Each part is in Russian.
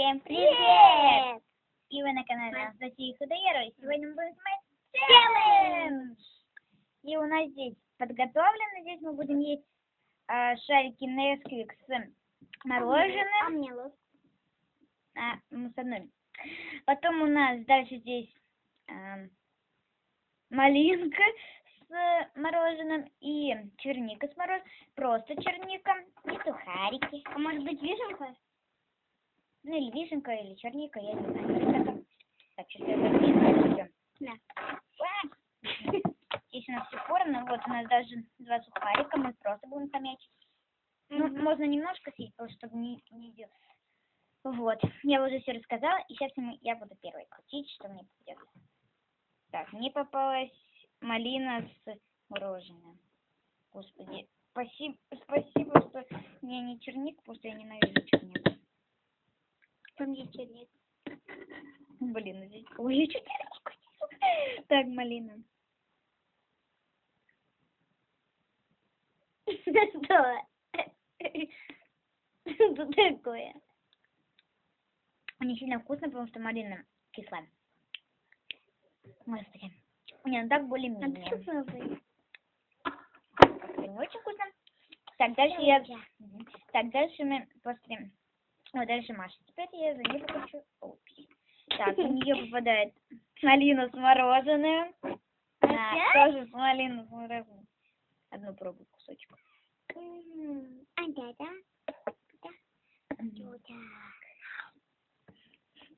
Всем привет! И вы на канале Анастасии Худоерова. И сегодня мы будем снимать челлендж! И у нас здесь подготовлено. Здесь мы будем есть а, шарики Несквик с мороженым. А мне лук. А, ну, с одной. Потом у нас дальше здесь эм, малинка с мороженым и черника с мороженым, просто черника и сухарики. А может быть вишенка? Ну или вишенка, или черника, я не знаю. Там. Так, сейчас я запишу. Да. Здесь у нас все порно, вот у нас даже два сухарика, мы просто будем хомячить. Ну, Мгм. можно немножко съесть, просто чтобы не, не делать. Вот, я уже все рассказала, и сейчас я буду первой крутить, что мне попадет. Так, мне попалась малина с мороженым. Господи, спасибо, спасибо, что мне не черник, потому что я ненавижу черник. Там черник. Блин, здесь ой, я чуть не- Так, малина. Что? Что такое? Не сильно вкусно, потому что малина кислая. Господи. Не, ну так А более-менее. не очень вкусно. Так, дальше я... Так, дальше мы посмотрим. Вот дальше Маша. Теперь я за ней покручу. Опс. Так, у нее попадает малина с мороженым. А, тоже с малиной с мороженым. Одну пробую кусочек. А да.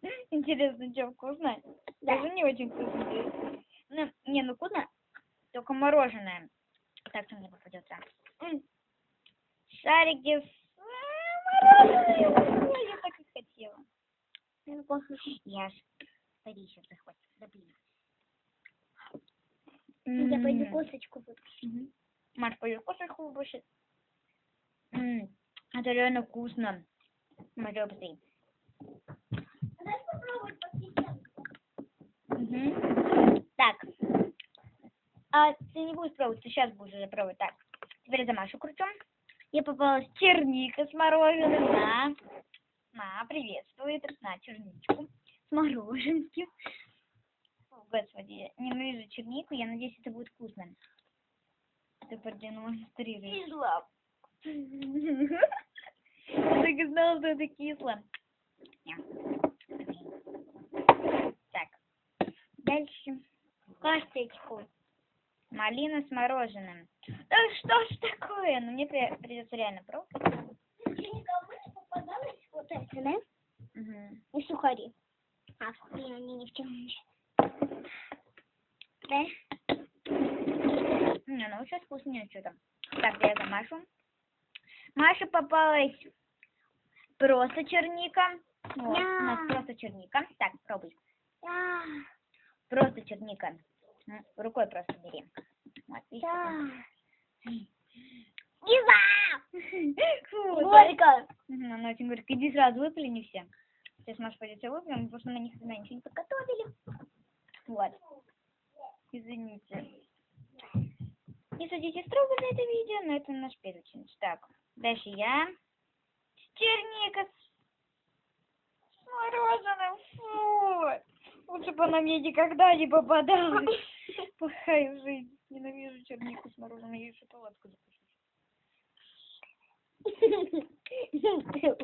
Интересно, что вкусно? Да. Даже не очень вкусно. Ну, не, ну вкусно, только мороженое. Так что мне попадется. Шарики с. Ой, Я так и хотела. Я ж пойди еще захватит. Да блин. Я пойду косточку буду. Мгм. Маш, пойдешь косточку? М, Это реально вкусно. Смотри, быстрее. Дай попробовать Мгм. Так. А ты не будешь пробовать, ты сейчас будешь уже пробовать. Так. Теперь за Машу крутим. Я попалась черника с мороженым. На. На, приветствует. На, черничку с мороженским. О, Господи, ненавижу чернику. Я надеюсь, это будет вкусно. Ты продемонстрируешь. Кисло. Я так и знала, что это кисло. Так. Дальше. Косточку. Малина с мороженым. Да что ж такое? Ну, мне при- придется реально пробовать. Никому не попадалось вот это, да? Мгм. И сухари. А сухари они ни в чем не Да? Не, ну сейчас вкуснее что-то. Так, я за Машу. Маше попалась просто черника. Вот, у нас просто черника. Так, пробуй. Просто черника. М, Рукой просто бери. Вот, видишь, Да. да. Горько. Мгм, Она очень говорит, иди сразу выплюни все. Сейчас Маша пойдет все выплюнем, потому что мы никогда ничего не подготовили. Вот. Извините. Не судите строго за это видео, но это наш челлендж. Так, дальше я. Черника с с мороженым. Фу. Лучше бы она мне никогда не попадалась. Плохая жизнь. Ненавижу чернику с мороженым. Я и шоколадку. Дюдой.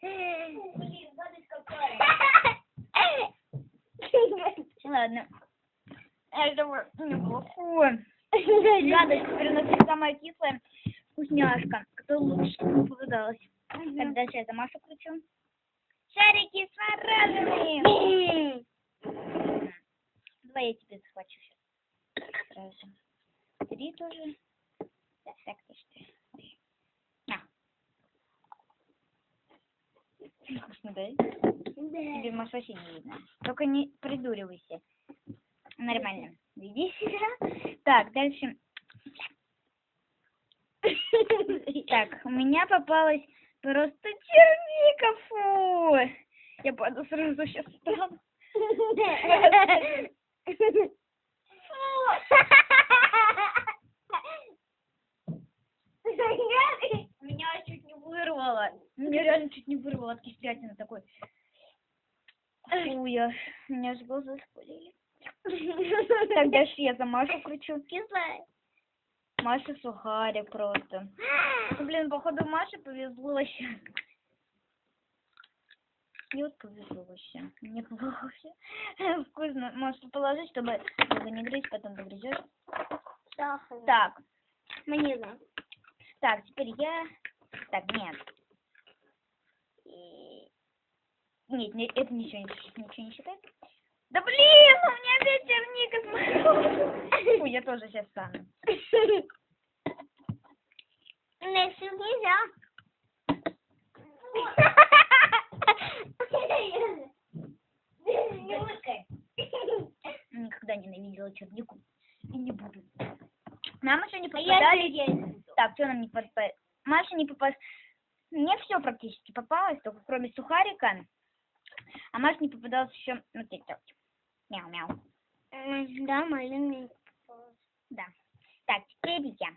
Блин, гадость какая. Ладно. Это неплохо. Гадость, теперь у нас есть самая кислая вкусняшка, которая лучше попадалась. Так, дальше я за Машу кручу. Шарики с мороженым. Давай я тебе захвачу сейчас. Сразу. Три тоже. Так, так, ты что? На. Вкусно, да? Тебе, Маш, вообще не видно. Только не придуривайся. Нормально. Веди себя. Так, дальше. Так, у меня попалась просто черника, фу! Я пойду сразу сейчас стану. Меня чуть не вырвало. Меня реально чуть не вырвало от кислятины такой. Фу, я... Меня же глаза спалили. Так, дальше я за Машу кричу. Кислая. Маша сухарик просто. Ну, блин, походу Маше повезло вообще. И вот повезло вообще. Мне плохо вообще. Вкусно. Можешь положить, чтобы долго не грызть, потом погрызешь. Сахар. Так, Мне да. так, теперь я... Так, нет. И- Нет, не- это ничего, не- ничего не считает. Да блин, у меня опять черника Фу, я тоже сейчас стану. Всю нельзя. Никогда ненавидела чернику. И не буду. Нам еще не яйца. Так, что нам не попадалось? Маша не попалась. Мне все практически попалось, только кроме сухарика. А Маше не попадалось еще... Ну, тетя. Мяу-мяу. М, Да, малинный. Да. Так, теперь я.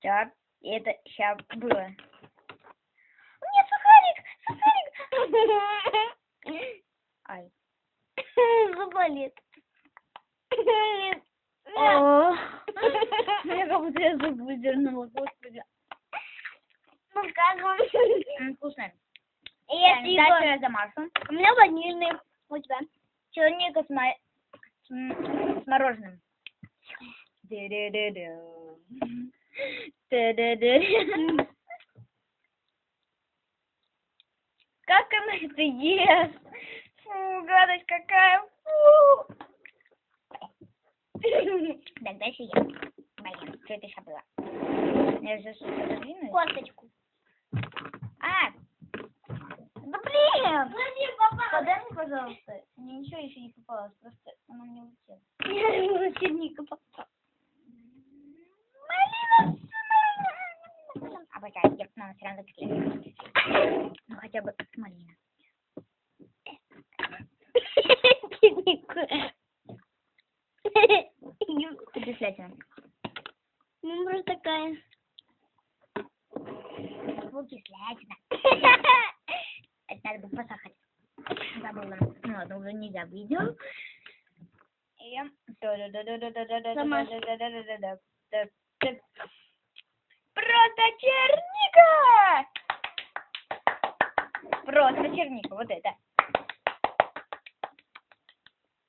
Так, это сейчас было. Нет, сухарик! Сухарик! Ай. Заболит. О, Я как будто я зуб выдернула, господи. Ну как он? М, Вкусно. Типа- Дальше я за Машу. У меня ванильный. У тебя? Черника с, мо- с мороженым. Как она это ест? Фу, гадость какая. Фу. Так, дальше я. Блин, что это сейчас было? Я же. Косточку. А! Папа. Подай мне, пожалуйста. Мне ничего еще не попалось, просто оно мне улетело. Черника попала. Малина малиной. Обожаю, я мама все равно заклеила. Ну хотя бы малина. Чернику. Ты кислятина. Ну, просто такая. Фу, кислятина. Посахарить. Забыла. Ну ладно, уже нельзя видео. И... Сама. Просто черника! Просто черника, вот это.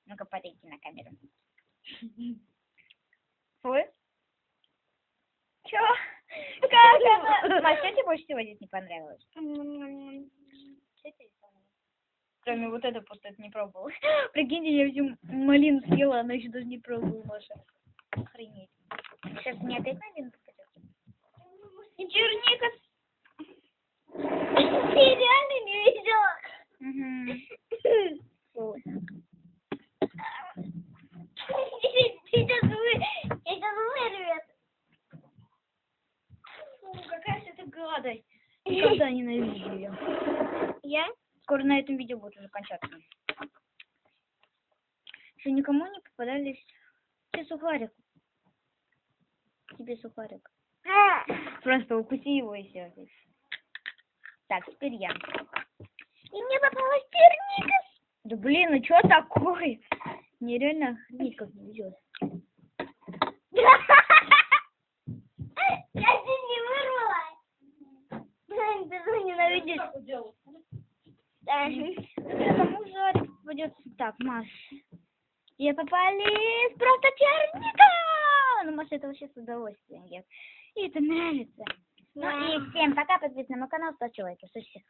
Ну-ка, подойди на камеру. Фу. Чё? Как она? Маш, что тебе больше всего здесь не понравилось? Кроме вот этого, просто это не пробовала. Прикиньте, я всю малину съела, она еще даже не пробовала, Маша. Охренеть. Сейчас мне опять малину попадется. И черника. Ты реально не видела? Угу. Сейчас вы... Сейчас вырвет. Фу, какая же это гадость. Никогда ненавижу ее. Я? Скоро на этом видео будет уже кончаться. Что никому не попадались все сухарик. Тебе сухарик. Просто укуси его и все. Так, теперь я. И мне попалась черника. Да блин, ну что такое? Мне реально охренеть как везет. Я чуть не вырвала. Же ненавидишь. Да. Кому жарик попадется? Так, Маш. Я попались просто черника! Ну, Маша это вообще с удовольствием ест. И это нравится. Ну и всем пока, подписывайтесь на мой канал, ставьте лайки. Слушайте.